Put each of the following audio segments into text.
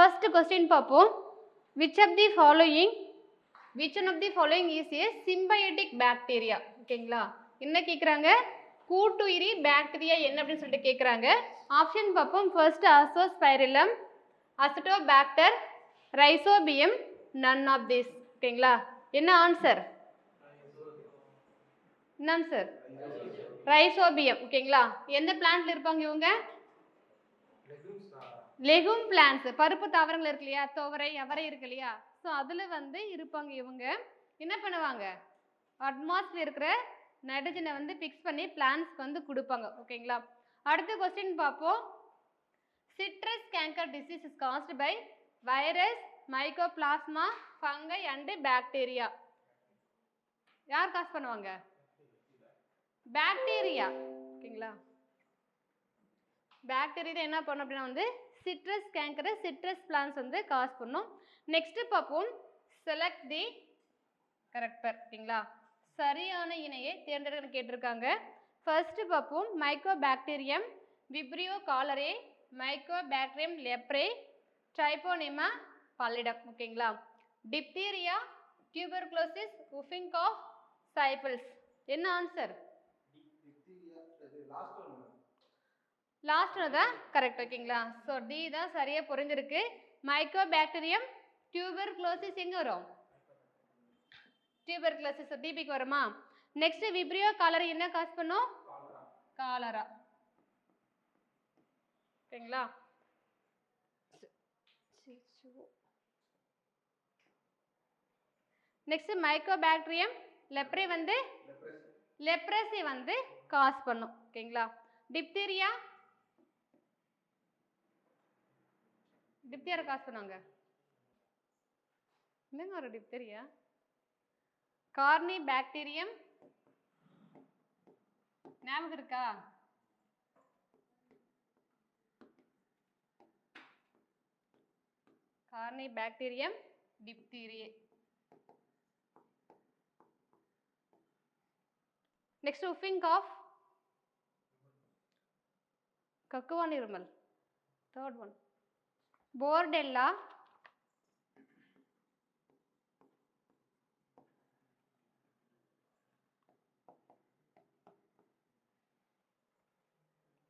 First question பார்ப்போம் which of the following which one of the following is a symbiotic bacteria ஓகேங்களா என்ன கேட்குறாங்க கூட்டுயிரி bacteria என்ன அப்படின்னு சொல்லிட்டு கேட்குறாங்க ஆப்ஷன் பார்ப்போம் first Azospirillum Acetobacter Rhizobium none of this ஓகேங்களா என்ன ஆன்சர் என்ன சார் ரைசோபியம் ஓகேங்களா எந்த பிளான்ட்ல இருப்பாங்க இவங்க? லெகும் பிளான்ஸ் பருப்பு தாவரங்கள் இருக்கு இல்லையா? துவரை அவரை இருக்கு இல்லையா? ஸோ அதில் வந்து இருப்பாங்க இவங்க. என்ன பண்ணுவாங்க? அட்மாஸ்பியர் இருக்கிற நைட்ரஜனை வந்து ஃபிக்ஸ் பண்ணி பிளான்ஸ்க்கு வந்து கொடுப்பாங்க. ஓகேங்களா அடுத்த கொஸ்டின் பார்ப்போம். Citrus canker disease is caused by virus mycoplasma fungi and bacteria யார் காஸ் பண்ணுவாங்க? பாக்டீரியா ஓகேங்களா பாக்டீரியா என்ன பண்ணும் அப்படின்னா வந்து சிட்ரஸ் கேங்கரை சிட்ரஸ் பிளான்ஸ் வந்து காஸ் பண்ணும். நெக்ஸ்ட்டு பார்ப்போம். செலக்ட் தி கரெக்டர் ஓகேங்களா சரியான இணையை தேர்ந்தெடுக்க கேட்டிருக்காங்க. ஃபர்ஸ்ட் பார்ப்போம். Micro bacterium Vibrio cholerae micro bacterium leprae Treponema pallidum ஓகேங்களா diphtheria tuberculosis whooping cough syphilis என்ன ஆன்சர் லாஸ்ட் தான் கரெக்ட் ஓகேங்களா ஸோ டி தான் சரியாக புரிஞ்சிருக்கு. மைக்கோ பாக்டீரியம் டியூபர் க்ளோசிஸ் எங்கே வரும் டியூபர் க்ளோசிஸ் டிபிக்கு வருமா? நெக்ஸ்ட் விப்ரியோ காலரா என்ன காஸ் பண்ணும்? காலரா ஓகேங்களா? நெக்ஸ்ட் மைக்கோ பாக்டீரியம் லெப்ரே வந்து லெப்ரஸி வந்து காஸ் பண்ணும். ஓகேங்களா? டிப்தீரியா டிப்தியாரை காசு பண்ணாங்க என்னங்க ஒரு டிப்தீரியா கார்னி பாக்டீரியம். ஞாபகம் இருக்கா? Corynebacterium diphtheria next உஃபிங் of கக்குவான் இருமல் third one Bordetella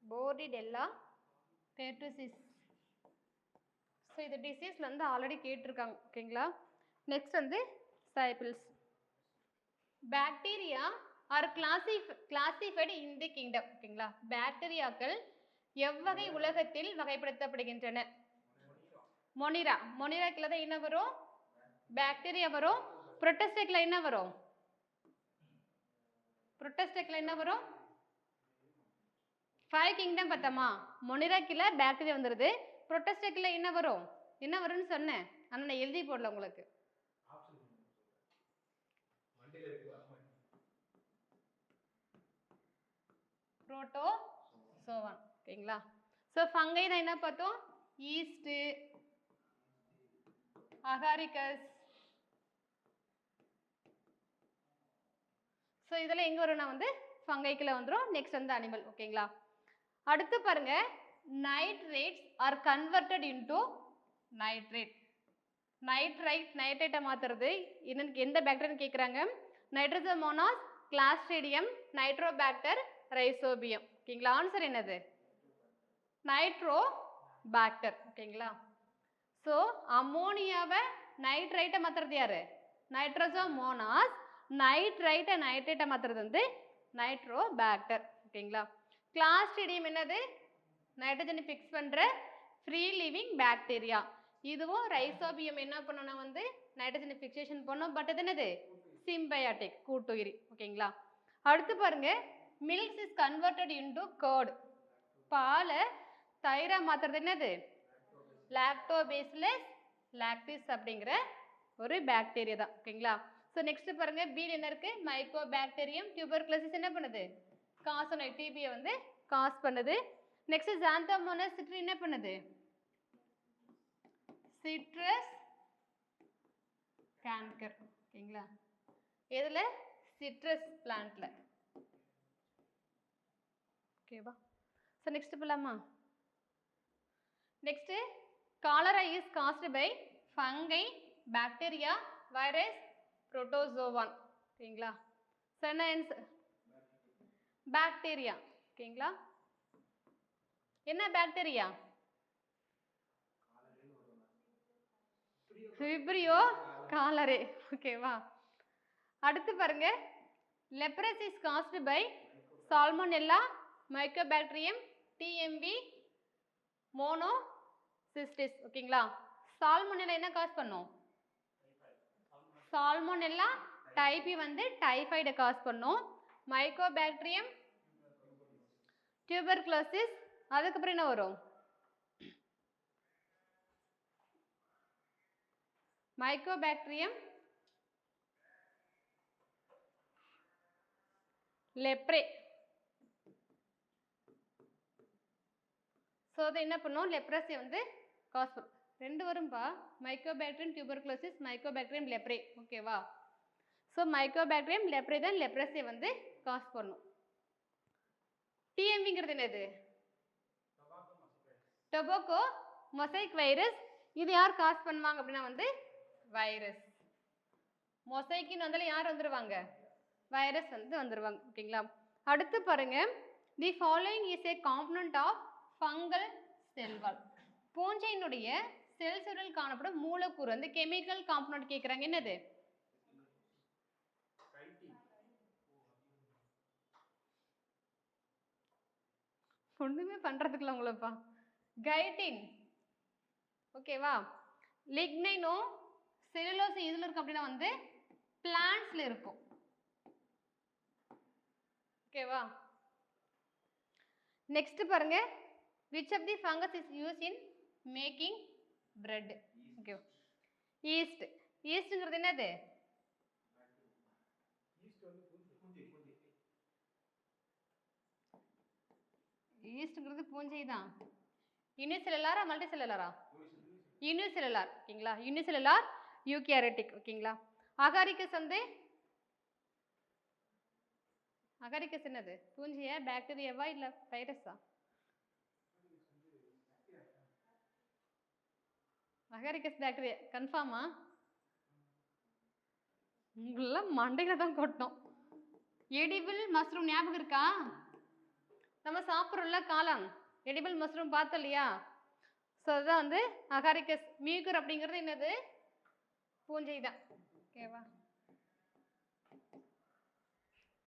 Bordetella pertussis so இது டிசீஸ் வந்து ஆல்ரெடி கேட்டிருக்காங்க ஓகேங்களா? நெக்ஸ்ட் வந்து syphilis bacteria are classified classified in the kingdom ஓகேங்களா? பாக்டீரியாக்கள் எவ்வகை உலகத்தில் வகைப்படுத்தப்படுகின்றன? மொனிரா. மொனிராக்கில் தான் என்ன வரும்? பாக்டீரியா வரும். புரோட்டஸ்டெக்கில் என்ன வரும்? புரோட்டஸ்டெக்கில் என்ன வரும்? ஃபைவ் கிங்டம் பார்த்தோமா? மொனிராக்கில் பாக்டீரியா வந்துடுது புரோட்டஸ்டெக்கில் என்ன வரும்? என்ன வரும்னு சொன்னேன். ஆனால் நான் எழுதி போடல உங்களுக்கு. புரோட்டோ சோவான் ஓகேங்களா? ஸோ ஃபங்கை தான் என்ன பார்த்தோம்? ஈஸ்ட்டு அகாரிகஸ் ஸோ இதெல்லாம் எங்கே வரும்னா வந்து ஃபங்கைக்குள்ள வந்துடும் நெக்ஸ்ட் வந்து அனிமல் ஓகேங்களா அடுத்து பாருங்க nitrates are converted into nitrate nitrite நைட்ரேட்டை மாற்றுறது என்னன்னு எந்த பேக்டர்னு கேட்குறாங்க நைட்ரஜமோனாஸ் கிளாஸ்ட்ரிடியம் நைட்ரோபாக்டர் ரைசோபியம் ஓகேங்களா ஆன்சர் என்னது? நைட்ரோ பேக்டர் ஓகேங்களா ஸோ அம்மோனியாவை நைட்ரைட்டை மாற்றுறது யாரு? நைட்ரஜோமோனாஸ் நைட்ரைட்டை நைட்ரேட்டை மாற்றுறது வந்து நைட்ரோ பேக்டர் ஓகேங்களா கிளாஸ்ட்ரிடியம் என்னது? நைட்ரஜனை ஃபிக்ஸ் பண்ணுற ஃப்ரீ லிவிங் பேக்டீரியா இதுவும் ரைசோபியம் என்ன பண்ணணும் வந்து நைட்ரஜனை ஃபிக்சேஷன் பண்ணும். பட் இது என்னது? சிம்பயாட்டிக் கூட்டுயிரி. ஓகேங்களா அடுத்து பாருங்க. Milks is converted into curd பாலை தயிரா மாற்றுறது என்னது? லாக்டோபேசிலஸ் லாக்டிஸ் அப்படிங்கிற ஒரு பாக்டீரியா தான் ஓகேங்களா? ஸோ நெக்ஸ்ட் பாருங்க பீல் என்ன இருக்கு? மைக்கோ பாக்டீரியம் டியூபர்குலோசிஸ் என்ன பண்ணுது? காசோனை டிபியை வந்து காஸ் பண்ணுது. நெக்ஸ்ட் ஜாந்தமோனஸ் சிட்ரி என்ன பண்ணுது? சிட்ரஸ் கேன்கர் ஓகேங்களா? எதில்? சிட்ரஸ் பிளான்ட்ல ஓகேவா ஸோ நெக்ஸ்ட் போகலாமா next cholera is caused by fungi bacteria virus protozoan ஓகேங்களா? சென்னைன்ஸ் பாக்டீரியா ஓகேங்களா? என்ன பாக்டீரியா ஃபிப்ரியோ காலரே ஓகேவா அடுத்து பாருங்க. Leprosy is caused by salmonella mycobacterium TMP mono சிஸ்டிஸ் ஓகேங்களா? சால்மோனெல்லாம் என்ன காஸ் பண்ணும்? சால்மோனெல்லா டைபி வந்து டைஃபாய்டை காஸ் பண்ணும். மைக்கோபாக்டீரியம் டியூபர்குலோசிஸ் அதுக்கப்புறம் என்ன வரும்? மைக்கோபாக்டீரியம் லெப்ரே ஸோ அதை என்ன பண்ணும்? லெப்ரஸை வந்து காஸ் பண்ணும் ரெண்டு வரும்பா. மைக்கோபேக்டரியம் டியூபர்குலோசிஸ் மைக்கோபேக்டரியம் லெப்ரே ஓகேவா ஸோ மைக்கோபேக்டரியம் லெப்ரே தான் லெப்ரஸை வந்து காஸ் பண்ணும் டிஎம்விங்கிறது என்னது? டொபோக்கோ மொசைக் வைரஸ் இது யார் காஸ் பண்ணுவாங்க அப்படின்னா வந்து வைரஸ் மொசைக்கின்னு வந்தாலும் யார் வந்துடுவாங்க வைரஸ் வந்து வந்துடுவாங்க ஓகேங்களா அடுத்து பாருங்க. The following is a component of fungal cell wall பூஞ்சையினுடைய cell சுருள் காணப்படும் மூலக்கூறு வந்து கெமிக்கல் காம்பனண்ட் கேட்குறாங்க என்னது? ஒண்ணுமே பண்றதுக்குல உங்களப்பா கைட்டின். ஓகேவா லிக்னைனோ செல்லுலோஸ் இதுல இருக்கும் அப்படின்னா வந்து பிளான்ட்ஸ்ல இருக்கும். ஓகேவா நெக்ஸ்ட் பாருங்க. Which of the fungus is use in making bread. Okay. Yeast. ஈஸ்ட்ங்கிறது என்னது? ஈஸ்ட்ங்கிறது பூஞ்சை தான். யூனிசெல்லுலாரா மல்டிசிலலாரா? செல்லுலாரா யூனிசெல்லுலார் ஓகேங்களா? யூனிசெல்லுலார் யூகேரட்டிக் ஓகேங்களா? அகாரிக்கஸ் வந்து அகாரிக்கஸ் என்னது? பூஞ்சையா பாக்டீரியாவா இல்லை வைரஸா? அகாரிக்கஸ் பேக்டீரியா கன்ஃபார்மா உங்களெல்லாம் மண்டையில் தான் கொட்டோம். எடிபிள் மஷ்ரூம் ஞாபகம் இருக்கா? நம்ம சாப்பிட்றோம்ல காளான். எடிபிள் மஷ்ரூம் பார்த்தோம் இல்லையா ஸோ அதுதான் வந்து அகாரிக்கஸ் மியூக்கர் அப்படிங்கிறது என்னது? பூஞ்சை தான் ஓகேவா